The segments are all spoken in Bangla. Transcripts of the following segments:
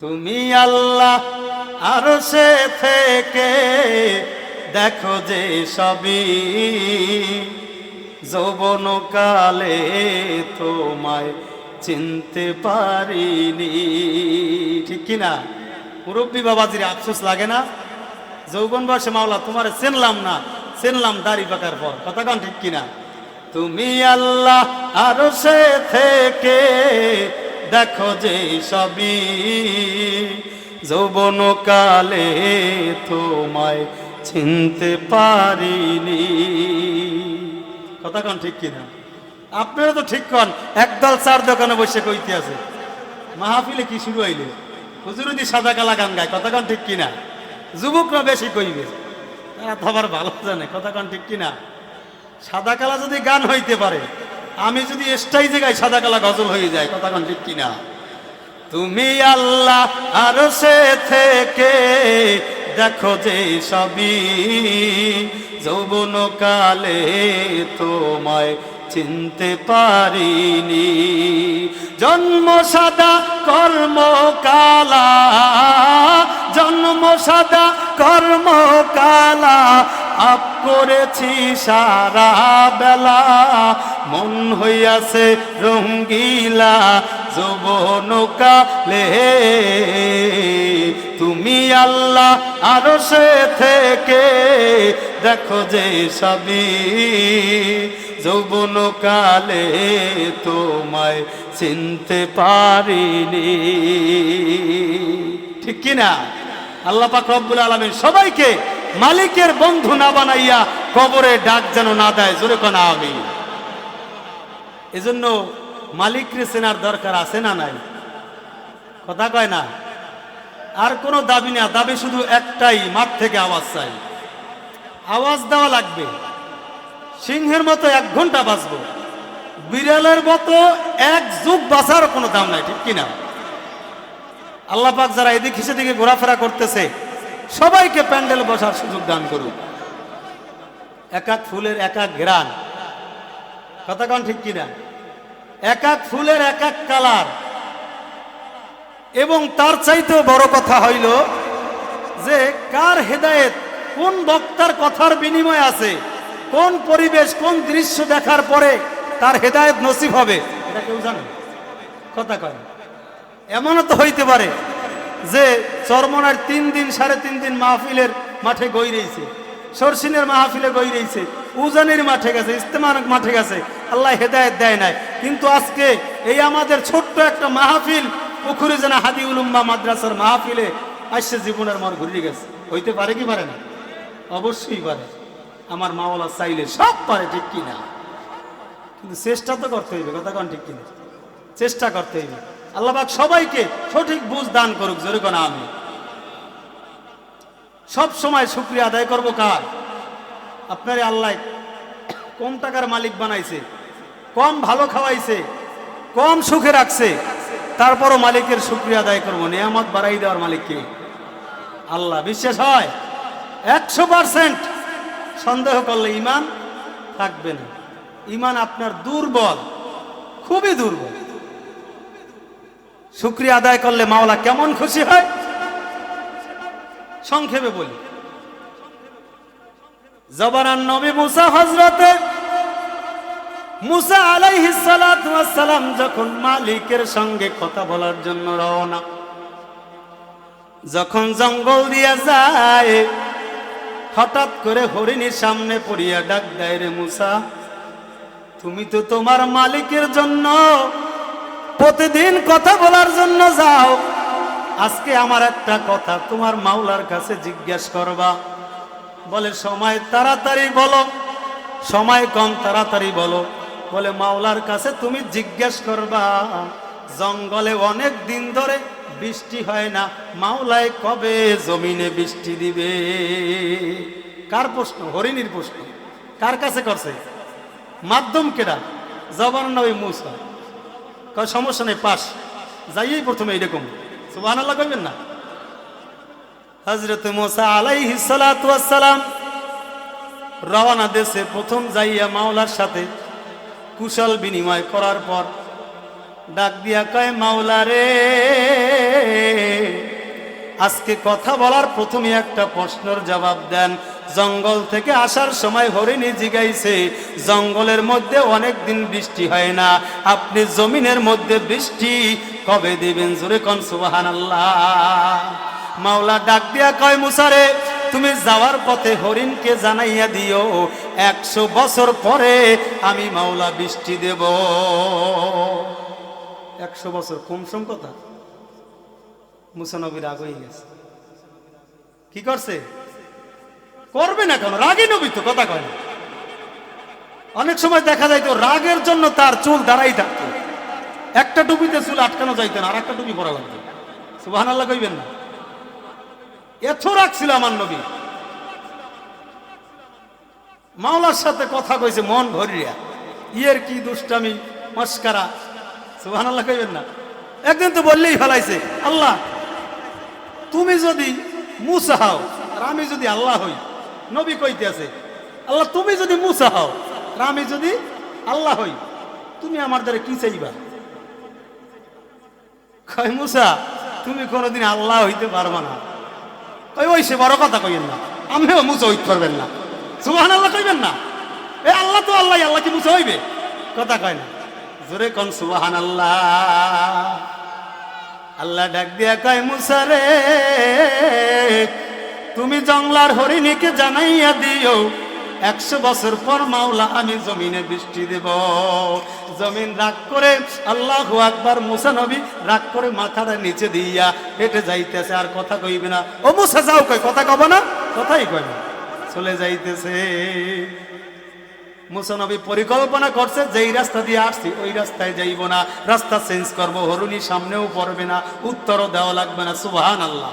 তুমি আল্লাহ আর সে থেকে দেখো যে সবই। যৌবন কালে তোমায় চিনতে পারিনি। ঠিক কিনা মুরব্বী বাবাজির আফসোস লাগে না? যৌবন বয়সে মাওলা, তোমার চিনলাম না। চিনলাম দাড়ি পাকার পর। কথা কন ঠিক কিনা তুমি আল্লাহ আর সে থেকে দেখো যে সবই যৌবন কালে তোমায় চিনতে পারিনি। কথা কন ঠিক কিনা? আপনারা তো ঠিক কন, একদল চার দোকানে বসে কইতে আছে। মাহফিলে কি শুরু হইলে? হুজুরুদি সাদা কালা গান গায়, কথা কন ঠিক কিনা? যুবকরা বেশি কইবে। তারা তো আবার ভালো জানে, কথা কন ঠিক কিনা? সাদা কালা যদি গান হইতে পারে আমি যদি এসটাই জায়গায় সাদা কালা গজল হয়ে যায়, কথা ঠিক কিনা? তুমি আল্লাহ আর সে থেকে দেখো যে সবই যৌবন কালে তোমায় চিনতে পারিনি। জন্ম সাদা, কর্ম কালা। জন্ম সাদা, কর্ম কালা। আপ করেছি সারা বেলা। মন হইয়াছে রঙ্গিলা যৌবন কালে তুমি আল্লাহ আরও সে থেকে। দেখো যে সবই। যৌবন কালে তোমায় চিনতে পারিনি। ঠিক কিনা আল্লাহ পাক রব্বুল আলমিন সবাইকে মালিকের বন্ধু না বানাইয়া কবরে ডাক যেন না দেয়। জোরে কোনা আমি এজন্য মালিকরে চেনার দরকার আছে না নাই? কথা কয় না? আর কোনো দাবি না। দাবি শুধু একটাই, মাঠ থেকে আওয়াজ চাই। আওয়াজ দেওয়া লাগবে। সিংহের মতো এক ঘণ্টা বাঁচবো। বিড়ালের মতো এক যুগ বাঁচার কোনো দাম নাই, ঠিক কিনা? আল্লাহ পাক যারা এদিক সেদিকে ঘোরাফেরা করতেছে, সবাইকে প্যান্ডেল বসার সুযোগ দান করুক। এক এক ফুলের এক এক ঘেরান। কথা কন ঠিক কিনা? এক এক ফুলের এক এক কালার। এবং তার চাইতেও বড় কথা হইল যে, কার হেদায়েত কোন বক্তার কথার বিনিময় আছে? কোন পরিবেশ, কোন দৃশ্য দেখার পরে তার হেদায়েত নসিব হবে, এটা কেউ জানে? কথা কয় এমনও তো হইতে পারে যে চরমনার তিন দিন, সাড়ে তিন দিন মাহফিলের মাঠে গই রয়েছে সরসিনের মাহফিলে গই রয়েছে উজানের মাঠে গেছে, ইস্তেমার মাঠে গেছে। আল্লাহ হেদায়েত দেয় নাই। কিন্তু আজকে এই আমাদের ছোট্ট একটা মাহফিল, পুকুরে যেন হাদি উলুম্বা মাদ্রাসার মাহফিলে আসছে, জীবনের মন ঘুরিয়ে গেছে। হইতে পারে কি পারে না? অবশ্যই পারে। আমার মাওলা চাইলে সব পারে ঠিক কিনা। কিন্তু চেষ্টা তো করতে হইবে, কথা কন ঠিক কিনা? চেষ্টা করতে হইবে। আল্লাহবাক সবাইকে সঠিক বুঝ দান করুক, জোরে কোন আমি সব সময় শুক্রিয়া আদায় করব কার? আপনার আল্লাহ কম টাকার মালিক বানাইছে, কম ভালো খাওয়াইছে, কম সুখে রাখছে, তারপরও মালিকের শুক্রিয়া আদায় করব। নিয়ামত বাড়াই দেওয়ার মালিককে। আল্লাহ, বিশ্বাস হয়? একশো পার্সেন্ট সন্দেহ করলে ইমান থাকবে না। ইমান আপনার দুর্বল, খুবই দুর্বল। শুক্রিয়া আদায় করলে মাওলা কেমন খুশি হয়? সংক্ষেপে বলি। জবানান নবী মুসা হজরতে মুসা সালাম যখন মালিকের সঙ্গে কথা বলার জন্য রওনা, যখন জঙ্গল দিয়ে যায় হঠাৎ করে হরিণীর সামনে পড়িয়া ডাক দেয় রে মুসা, তুমি তো তোমার মালিকের জন্য প্রতিদিন কথা বলার জন্য যাও। আজকে আমার একটা কথা তোমার মাওলার কাছে জিজ্ঞেস করবা। বলে, সময় তাড়াতাড়ি বলো, সময় কম তাড়াতাড়ি বলো। বলে, মাওলার কাছে তুমি জিজ্ঞেস করবা, জঙ্গলে অনেক দিন ধরে বৃষ্টি হয় না। মাওলায় কবে জমিনে বৃষ্টি দিবে? কার প্রশ্ন? হরিণীর প্রশ্ন। কার কাছে করছে? মাধ্যম কেডা? জবান নবী মুসা। কয়, সমস্যা নেই, পাস। যাইয়েই প্রথমে এরকম সুবাহ আল্লাহ কইবেন না? হজরত মোসা আলাইহি সালাম রওনা দেশে প্রথম যাইয়া মাওলার সাথে কুশল বিনিময় করার পর ডাক দিয়া কয়, মাওলা রে আজকে কথা বলার প্রথমে একটা প্রশ্নের জবাব দেন। জঙ্গল থেকে আসার সময় হরিণী জিগাইছে, জঙ্গলের মধ্যে অনেক দিন বৃষ্টি হয় না। আপনি জমিনের মধ্যে বৃষ্টি কবে দিবেন? জোরে কন সুবাহান মাওলা ডাক দিয়া কয়, মুসারে, তুমি যাওয়ার পথে হরিণকে জানাইয়া দিও। একশো বছর পরে আমি মাওলা বৃষ্টি দেব। একশো বছর, কম সম কথা। মুসানবীর আগ হয়ে গেছে। কি করছে? করবে না কেন? রাগে নবী তো, কথা কয় অনেক সময় দেখা যায় তো রাগের জন্য তার চুল দাঁড়াই থাকতো। একটা টুপিতে চুল আটকানো যাইতো না আর একটা টুপি পরা লাগতো। সুবাহান আল্লাহ কইবেন না। এত রাগ ছিল আমার নবী। মাওলার সাথে কথা কইছে, মন ভরিয়া। ইয়ের কি দুষ্টামি, মস্কারা। সুবাহান আল্লাহ কইবেন না। একদিন তো বললেই ফেলাইছে, আল্লাহ তুমি যদি মুসা হও, আর আমি যদি আল্লাহ হই, নবী কইতে আছে, আল্লাহ তুমি যদি মুসা হও, আর আমি যদি আল্লাহ হই, তুমি আমার দ্বারা কি চাইবা? কয় মুসা তুমি কোনোদিন আল্লাহ হইতে পারবা না। কই ওই সে বড় কথা কইবেন না, আমিও মুসা হইতে পারবেন না। সুবাহান আল্লাহ কইবেন না? এ, আল্লাহ তো আল্লাহ আল্লাহ কি মুসা হইবে? কথা কয় না। জোরে কন সুবাহান আল্লাহ আল্লাহ ডাক দিয়া কয় মুসারে তুমি জংলার হরিণীকে জানাইয়া দিও। একশো বছর পর মাওলা, আমি জমিনে বৃষ্টি দেব। জমিন রাগ করে আল্লাহ আকবার, মুসা নবী রাগ করে মাথাটা নিচে দিয়া হেঁটে যাইতেছে, আর কথা কইবে না। ও মুসা, যাও কই কথা কব না, কথাই না। চলে যাইতেছে। মুসানবী পরিকল্পনা করছে, যেই রাস্তা দিয়ে আসছি, ওই রাস্তায় যাইব না। রাস্তা চেঞ্জ করব, হরুনি সামনেও পড়বে না, উত্তরও দেওয়া লাগবে না সুবহান আল্লাহ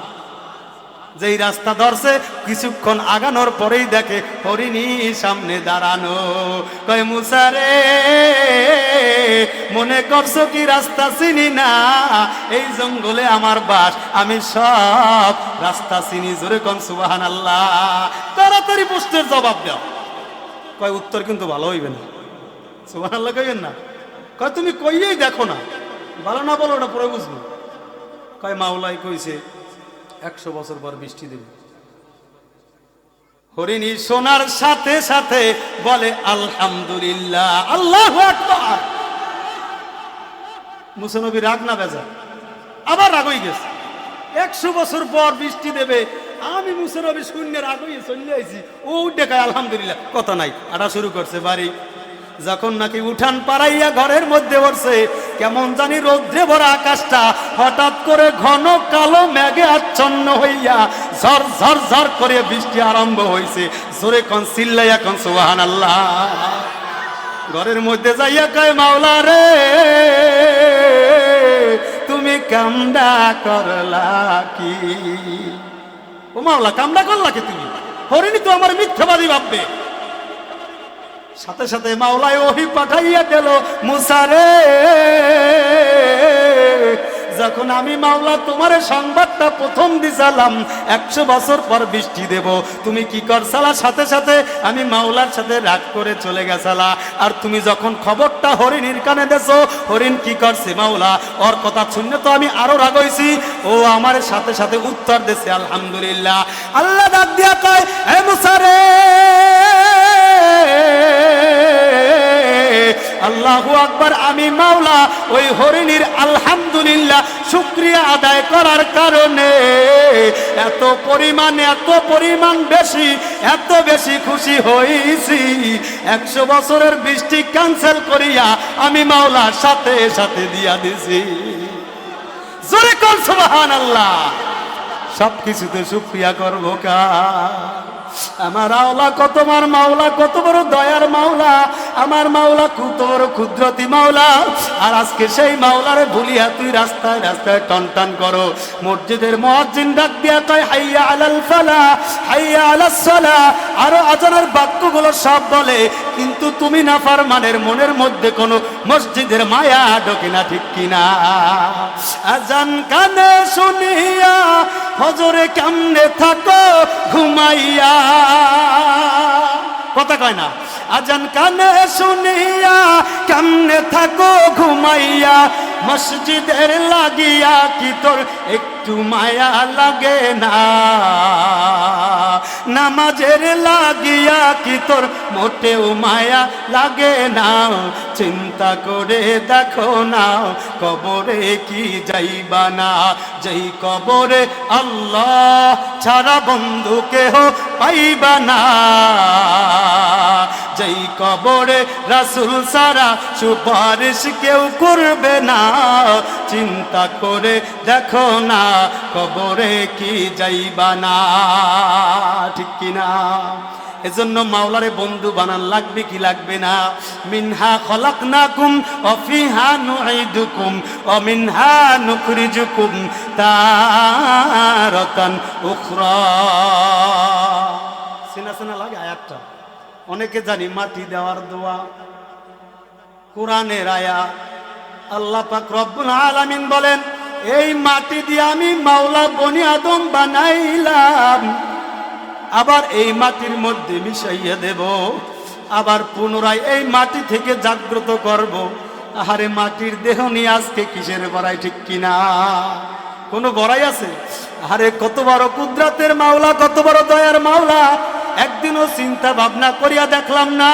যেই রাস্তা ধরছে, কিছুক্ষণ আগানোর পরেই দেখে হরিণী সামনে দাঁড়ানো। কয় মুসারে মনে করছ কি রাস্তা চিনি না? এই জঙ্গলে আমার বাস, আমি সব রাস্তা চিনি। জোরে কন সুবাহান আল্লাহ তাড়াতাড়ি প্রশ্নের জবাব দাও। কয়, উত্তর কিন্তু ভালো হইবে না। সুবাহ আল্লাহ কইবেন না। কয়, তুমি কইয়েই দেখো না। ভালো না বলো ওটা পরে বুঝব। কয়, মাওলাই কইছে, একশো বছর পর বৃষ্টি দেবে। হরিণী সোনার সাথে সাথে বলে, আলহামদুলিল্লাহ, আল্লাহ মুসানবী রাগ না বেজা আবার রাগ হয়ে গেছে। একশো বছর পর বৃষ্টি দেবে। আমি মুসানবী শূন্যের রাগ হয়ে চলে আইছি। ও ডেকায় আলহামদুলিল্লাহ, কথা নাই, আটা শুরু করছে বাড়ি। যখন নাকি উঠান পাড়াইয়া ঘরের মধ্যে বসে কেমন জানি রৌদ্রে ভরা আকাশটা হঠাৎ করে ঘন কালো মেঘে আচ্ছন্ন হইয়া ঝর ঝর ঝর করে বৃষ্টি আরম্ভ হইছে। জোরে কন চিল্লাইয়া কন সুবাহান আল্লাহ ঘরের মধ্যে যাইয়া কয়, মাওলা রে কামডা করলা কি? ও মাওলা, কামডা করলা কি তুমি? হরিণী তো আমার মিথ্যাবাদী ভাববে। সাথে সাথে মাওলায় ওহি পাঠাইয়া গেল মুসারে যখন আমি মাওলা তোমার সংবাদটা প্রথম দিছিলাম একশো বছর পর বৃষ্টি দেব। তুমি কি করছালা? সাথে সাথে আমি মাওলার সাথে রাগ করে চলে গেছালা। আর তুমি যখন খবরটা হরিণীর কানে দেছো, হরিণ কি করছে মাওলা? ওর কথা শুনে তো আমি আরও রাগ হইছি। ও আমার সাথে সাথে উত্তর দিছে, আলহামদুলিল্লাহ। আল্লাহ ডাক দিয়া কয় হে মুসারে! আল্লাহ আকবার, আমি মাওলা, ওই হরিণীর আলহামদুলিল্লাহ শুক্রিয়া আদায় করার কারণে এত পরিমাণ এত পরিমাণ বেশি, এত বেশি খুশি হয়েছি। একশো বছরের বৃষ্টি ক্যান্সেল করিয়া আমি মাওলার সাথে সাথে দিয়া দিছি। জোরে কর সুবহান আল্লাহ সব কিছুতে শুক্রিয়া করব কা আমার আওলা কত মার মাওলা, কত বড় দয়ার মাওলা। আমার মাওলা কত বড় ক্ষুদ্রতি মাওলা। আর আজকে সেই মাওলারে ভুলিয়া তুই রাস্তায় রাস্তায় টন টন করো। মসজিদের মহাজিন ডাক দিয়া কয়, হাইয়া আলাল ফালা, হাইয়া আলাস সালা। আরও আজানের বাক্যগুলো সব বলে, কিন্তু তুমি না ফারমানের মনের মধ্যে কোনো মসজিদের মায়া ঢোকে না, ঠিক কিনা আজান কানে শুনিয়া ফজরে কেমনে থাকো, ঘুমাইয়া কথা কয় না। আজান কানে শুনিয়া কেমনে থাকো ঘুমাইয়া, মসজিদের লাগিয়া কি তোর একটু মায়া লাগে না? নামাজের লাগিয়া কি তোর মোটেও মায়া লাগে না? চিন্তা করে দেখো না, কবরে কি যাইবা না? যেই কবরে আল্লাহ ছাড়া বন্ধু কেহ পাইবা না। যেই কবরে রাসুল সারা সুপারিশ কেউ করবে না। চিন্তা করে দেখো না, কবরে কি যাইবা না? ঠিক কিনা? এজন্য মাওলারে বন্ধু বানান, লাগবে কি লাগবে না? মিনহা খলাকনাকুম অফিহা নুঈদুকুম ও মিনহা নুখরিজুকুম তারাতান উখরা। চেনা চেনা লাগে আয়াতটা? অনেকে জানি মাটি দেওয়ার দোয়া, কোরআনের আয়া। আল্লাহ পাক রব্বুল আলামিন বলেন, এই মাটি দিয়ে আমি মাওলা বনি আদম বানাইলাম। আবার এই মাটির মধ্যে মিশাইয়া দেব। আবার পুনরায় এই মাটি থেকে জাগ্রত করব। আহারে মাটির দেহ নিয়ে আজকে কিসের বড়াই, ঠিক কিনা কোনো বড়াই আছে? আরে কত বড় কুদরাতের মাওলা, কত বড় দয়ার মাওলা একদিনও চিন্তা ভাবনা করিয়া দেখলাম না।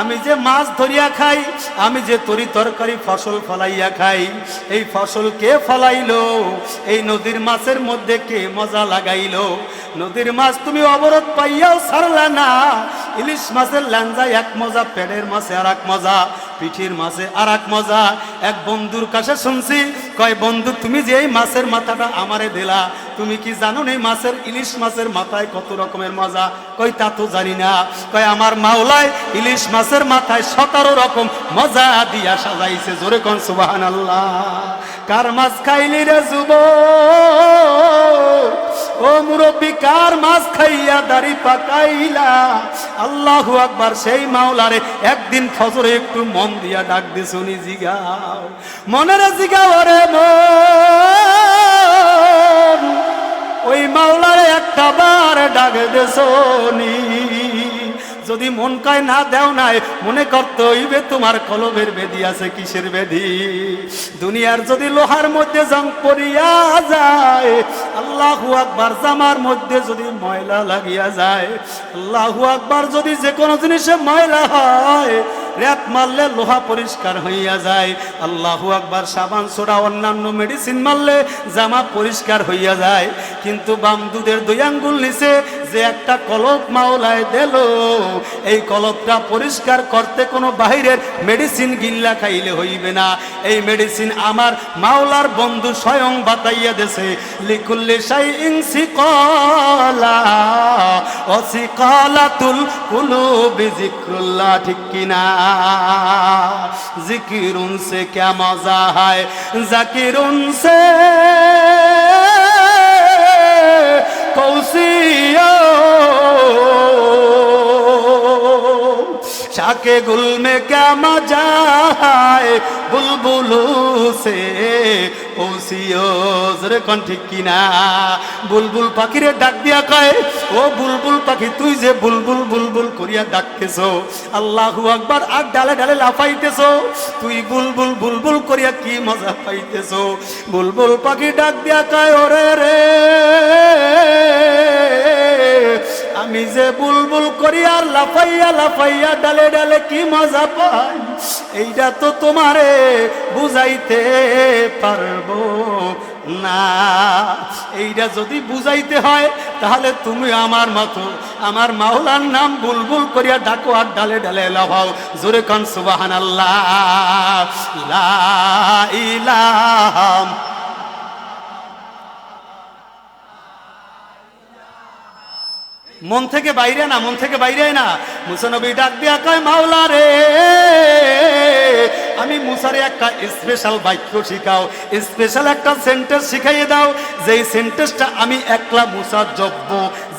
আমি যে মাছ ধরিয়া খাই, আমি যে তরি তরকারি ফসল ফলাইয়া খাই। এই ফসল কে ফলাইল? এই নদীর মাছের মধ্যে কে মজা লাগাইল? নদীর মাছ তুমি অবরোধ পাইয়াও ছাড়লা না। ইলিশ মাছের ল্যাঞ্জায় এক মজা পেটের মাছে আর এক মজা। পিঠির মাছে আর এক মজা। এক বন্ধুর কাছে শুনছি, কয়, বন্ধু, তুমি যে এই মাছের মাথাটা আমারে দিলা, তুমি কি জানো এই মাছের ইলিশ মাছের মাথায় কত রকমের মজা? কই তা তো জানি না। কয়, আমার মাওলায় ইলিশ মাছের মাথায় সতেরো রকম মজা দিয়া সাজাইছে। জোরে কোন সুবাহান আল্লাহ কার মাছ খাইলি রে যুব ও মুরব্বী, কার মাছ খাইয়া দাড়ি পাকাইলা? আল্লাহ আকবার, সেই মাওলারে একদিন ফজরে একটু মন দিয়া ডাক দি শুনি জিগাও। মনের জিগাও রে মন। ওই মাওলারে একটা বার ডাক দে শোনি। যদি মন কয় না দেও নাই, মনে করতে হইবে তোমার কলবের বেদি আছে, কিসের বেদি? দুনিয়ার যদি লোহার মধ্যে জং পড়িয়া যায়, আল্লাহু আকবার জামার মধ্যে যদি ময়লা লাগিয়া যায়, আল্লাহু আকবার যদি যে কোনো জিনিসে ময়লা হয় রেত মারলে লোহা পরিষ্কার হইয়া যায়। আল্লাহু আকবার সাবান, সোডা, অন্যান্য মেডিসিন মারলে জামা পরিষ্কার হইয়া যায়। কিন্তু বাম দুধের দুই আঙ্গুল নিচে যে একটা কলপ মাওলায় দিল, এই কলপটা পরিষ্কার করতে কোনো বাহিরের মেডিসিন গিল্লা খাইলে হইবে না। এই মেডিসিন আমার মাওলার বন্ধু স্বয়ং বাতাইয়া দেছে। লিকুল্লি সাই ইংসি কলা অসিকালাতুল কুলুবি জিক্রুল্লাহ, ঠিক কিনা? जिकिर उनसे क्या मजा है जकिर उनसे कौसिया शाके गुल में क्या मजा है बुलबुलों से পৌঁছিও জোরে কন ঠিক কিনা? বুলবুল পাখিরে ডাক দিয়া কয়, ও বুলবুল পাখি, তুই যে বুলবুল বুলবুল করিয়া ডাকতেছ, আল্লাহু আকবার আর ডালে ডালে লাফাইতেছ, তুই বুলবুল বুলবুল করিয়া কি মজা পাইতেছ? বুলবুল পাখি ডাক দিয়া কয়, ওরে রে আমি যে বুলবুল করি আর লাফাইয়া লাফাইয়া ডালে ডালে কি মজা পাই? এইটা তো তোমারে বুঝাইতে পারব না। এইটা যদি বুঝাইতে হয়, তাহলে তুমি আমার মতো, আমার মাওলার নাম বুলবুল করিয়া ডাকো আর ডালে ডালে লাফাও। জোরে কন সুবাহান আল্লাহ লা মন থেকে বাইরে না, মন থেকে বাইরে না। মুসানবী ডাক দিয়া কয়, মাওলা রে, আমি মুসারে একটা স্পেশাল বাক্য শিখাও। স্পেশাল একটা সেন্টেন্স শিখাইয়ে দাও। যেই সেন্টেন্সটা আমি একলা মুসা জপব,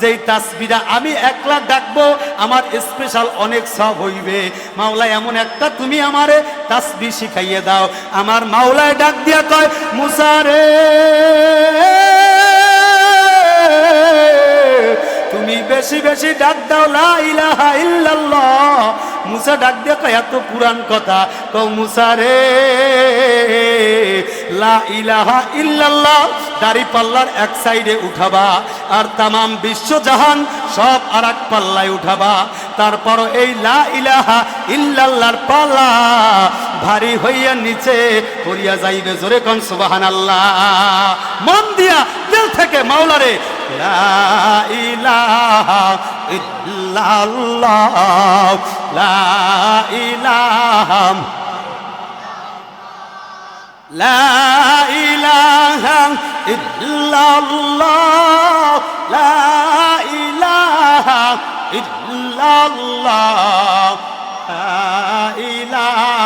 যেই তাসবিরা আমি একলা ডাকবো, আমার স্পেশাল অনেক সব হইবে। মাওলা, এমন একটা তুমি আমারে তাসবি শিখাইয়ে দাও। আমার মাওলায় ডাক দিয়া কয় মুসারে বেশি বেশি ডাক দাও, লা ইলাহা মুসা ডাক দিয়ে কয়, এত পুরান কথা। কও, মুসা রে, লা ইলাহা ইল্লাল্লাহ, দাড়ি পাল্লার এক সাইডে উঠাবা আর তামাম বিশ্বজাহান সব আর এক পাল্লায় উঠাবা। তারপর এই লা ইলাহা পাল্লা ভারী হইয়া নিচে করিয়া যাইবে। জোরে কন সুবাহান আল্লাহ মন দিয়া দিল থেকে মাওলারে ইলাহা ইল্লাল্লাহ, লা লা লা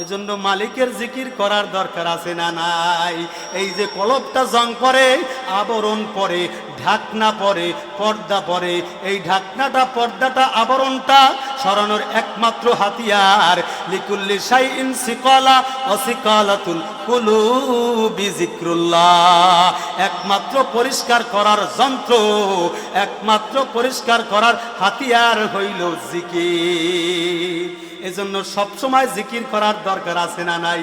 এজন্য মালিকের জিকির করার দরকার আছে না নাই? এই যে কলপটা জং পরে আবরণ পরে ঢাকনা পরে, পর্দা পরে, এই ঢাকনাটা, পর্দাটা, আবরণটা সরানোর একমাত্র হাতিয়ার। লিকুল্লি সাই ইন সিকলা অসিকালাতুল কুলুবি জিক্রুল্লাহ একমাত্র পরিষ্কার করার যন্ত্র, একমাত্র পরিষ্কার করার হাতিয়ার হইল জিকির। এজন্য সবসময় জিকির করার দরকার আছে না নাই?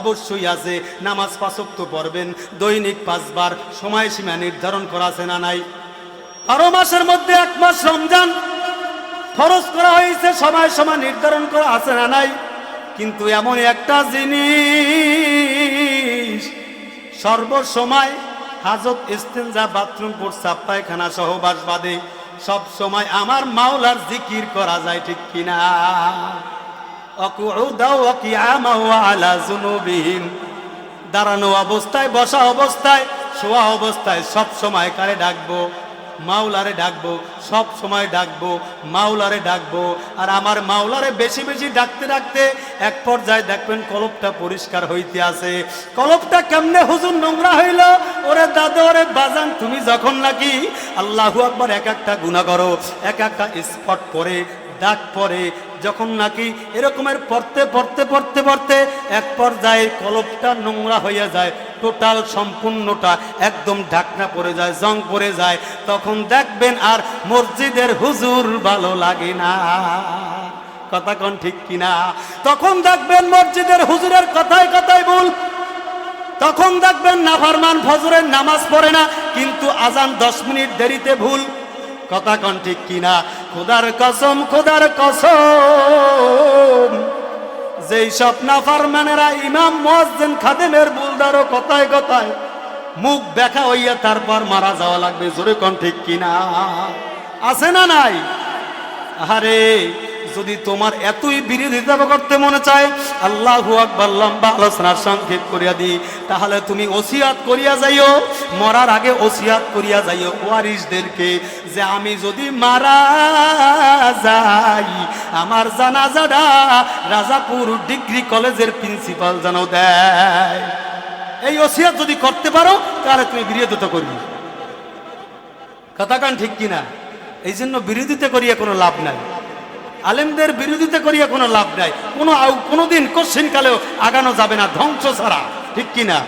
অবশ্যই আছে। নামাজ পাঁচক্ত পড়বেন, দৈনিক পাঁচবার সময়সীমা নির্ধারণ করা আছে না নাই? বারো মাসের মধ্যে এক মাস রমজান খরচ করা হয়েছে সময় সময় নির্ধারণ করা আছে না নাই? কিন্তু এমন একটা জিনিস, সর্বসময় হাজত, ইস্তেঞ্জা, বাথরুম প্রস্রাব পায়খানা সহবাস বাদে সব সময় আমার মাওলার জিকির করা যায় ঠিক কিনা? দাঁড়ানো অবস্থায়, বসা অবস্থায়, শোয়া অবস্থায় সব সময় কারে ডাকবো? মাওলারে ডাকবো, সব সময় ডাকবো, মাওলারে ডাকবো। আর আমার মাওলারে বেশি বেশি ডাকতে ডাকতে এক পর্যায়ে দেখবেন কলপটা পরিষ্কার হইতে আছে। কলপটা কেমনে হুজুর নোংরা হইল? ওরে দাদু, ওরে বাজান, তুমি যখন নাকি আল্লাহু আকবার এক একটা গুণা করো, এক একটা স্পট পরে দাগ পরে যখন নাকি এরকমের পড়তে পড়তে পড়তে পড়তে এক পর্যায়ে কলপটা নোংরা হয়ে যায়, টোটাল সম্পূর্ণটা একদম ঢাকনা পড়ে যায়, জং পড়ে যায়। তখন দেখবেন আর মসজিদের হুজুর ভালো লাগে না। কথা কোন ঠিক কিনা? তখন দেখবেন মসজিদের হুজুরের কথায় কথায় ভুল। তখন দেখবেন নাফারমান ফজরের নামাজ পড়ে না, কিন্তু আজান দশ মিনিট দেরিতে ভুল। কথা কন ঠিক কিনা? খোদার কসম খোদার কসম। যেই সব নাফারমানেরা ইমাম মহাজেন খাদেমের বুলদারও কথায় কথায় মুখ দেখা হইয়া তারপর মারা যাওয়া লাগবে। জোরে কন ঠিক কিনা? আছে না নাই? আরে যদি তোমার এতই বিরোধিতা করতে মনে চায়, আল্লাহু আকবার লম্বা আলোচনার সংক্ষেপ করিয়া দি। তাহলে তুমি ওসিয়াত করিয়া যাইও, মরার আগে ওসিয়াত করিয়া যাইও। ওয়ারিসদেরকে যে আমি যদি মারা যাই, আমার জানাজাটা রাজাপুর ডিগ্রি কলেজের প্রিন্সিপাল যেন দেয়। এই ওসিয়াত যদি করতে পারো, তাহলে তুমি বিরোধিতা করবি। কথা কান ঠিক কিনা? এই জন্য বিরোধিতা করিয়া কোনো লাভ নাই। আলেমদের বিরোধিতা করিয়া কোনো লাভ নাই। কোনো কোনোদিন কোশ্চিন কালেও আগানো যাবে না, ধ্বংস ছাড়া। ঠিক কিনা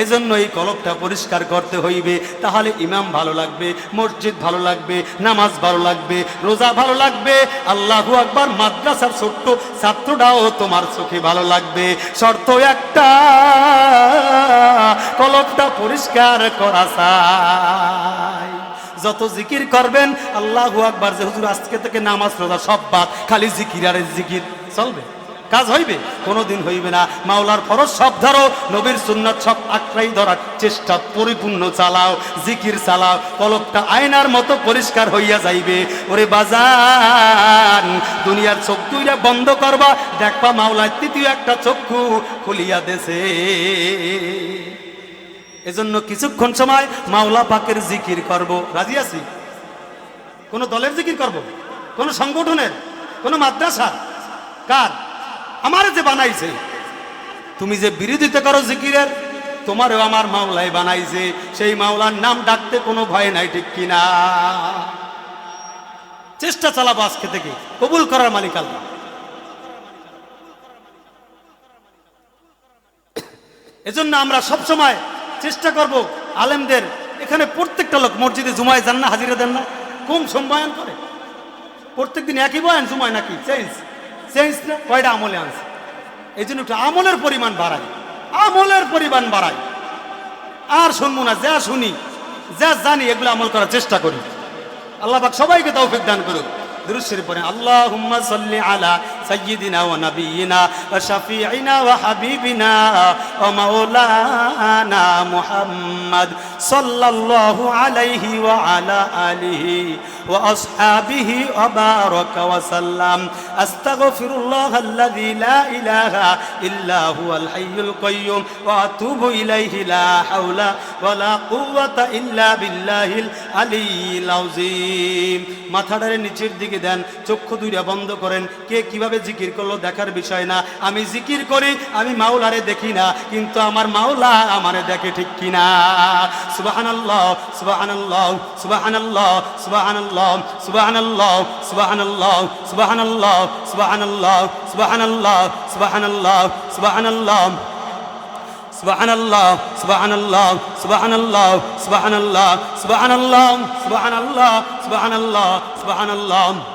এই জন্য এই কলবটা পরিষ্কার করতে হইবে। তাহলে ইমাম ভালো লাগবে, মসজিদ ভালো লাগবে, নামাজ ভালো লাগবে, রোজা ভালো লাগবে। আল্লাহু আকবার, মাদ্রাসার ছোট্ট ছাত্রটাও তোমার চোখে ভালো লাগবে। শর্ত একটা কলবটা পরিষ্কার করা চাই। যত জিকির করবেন, আল্লাহু আকবার যে হুজুর আজকে থেকে নামাজ রোজা সব বাদ, খালি জিকির আর জিকির চলবে। কাজ হইবে? কোনোদিন হইবে না। মাওলার ফরজ সব ধরো, নবীর সুন্নাত সব আঁকড়াই ধরার চেষ্টা পরিপূর্ণ চালাও, জিকির চালাও, কলপটা আয়নার মতো পরিষ্কার হইয়া যাইবে। ওরে বাজান, দুনিয়ার চোখ দুইটা বন্ধ করবা, দেখবা মাওলায় তৃতীয় একটা চক্ষু খুলিয়া দেছে। এজন্য কিছুক্ষণ সময় মাওলা পাকের জিকির করব। রাজি আছি? কোন দলের জিকির করব? কোন সংগঠনের? কোন মাদ্রাসা কার? আমার যে বানাইছে। তুমি যে বিরোধিতা করো জিকিরের, তোমারও আমার মাওলাই বানাইছে। সেই মাওলার নাম ডাকতে কোনো ভয় নাই, ঠিক কিনা চেষ্টা চালাবো আজকে থেকে। কবুল করার মালিক আল্লাহ। এজন্য আমরা সব সময় চেষ্টা করব আলেমদের। এখানে প্রত্যেকটা লোক, মসজিদে জুমায় যান না, হাজিরা দেন না। কম সম্বায়ন করে। প্রত্যেকদিন একই বয়ান জুমায় নাকি? চেঞ্জ চেঞ্জ না, কয়টা আমলে আনছে? এই জন্য একটু আমলের পরিমাণ বাড়াই। আমলের পরিমাণ বাড়াই। আর শুনব না, যা শুনি, যা জানি, এগুলো আমল করার চেষ্টা করি। আল্লাহ সবাইকে তৌফিক দান করুক। পড়েন আল্লাহুম্মা সাল্লি আলা سيدنا ونبينا وشفيعنا وحبيبنا ومولانا محمد صلى الله عليه وعلى آله وأصحابه وبارك وسلم أستغفر الله الذي لا إله إلا هو الحي القيوم وأتوب إليه لا حول ولا قوة إلا بالله العلي العظيم মাথাটারে নিচের দিকে দেন চক্ষু দুইটা বন্ধ করেন কে কীভাবে জিকির করলো দেখার বিষয় না আমি জিকির করি আমি মাওলারে দেখি না কিন্তু আমার মাওলা আমারে দেখে ঠিক কিনা সুবহানাল্লাহ সুবহানাল্লাহ সুবহানাল্লাহ সুবহানাল্লাহ সুবহানাল্লাহ সুবহানাল্লাহ সুবহানাল্লাহ সুবহানাল্লাহ সুবহানাল্লাহ সুবহানাল্লাহ সুবহানাল্লাহ سبحان الله سبحان الله سبحان الله سبحان الله سبحان الله سبحان الله سبحان الله سبحان الله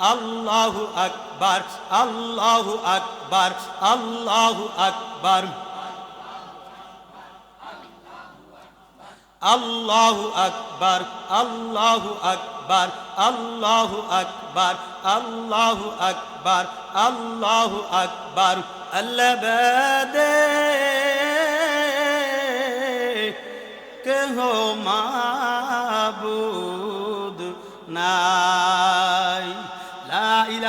আল্লাহু আকবার আল্লাহু আকবার আল্লাহু আকবার। আল্লাহু আকবার আল্লাহু আকবার আল্লাহু আকবার আল্লাহু আকবার আল্লাহু আকবার। আল্লাহ বাদে, কেহ মাবুদ লা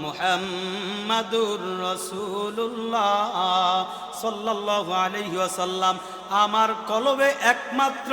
মুহাম্মাদুর রসুল্লাহ সাল্লাহ আলহিহাসাল্লাম আমার কলবে একমাত্র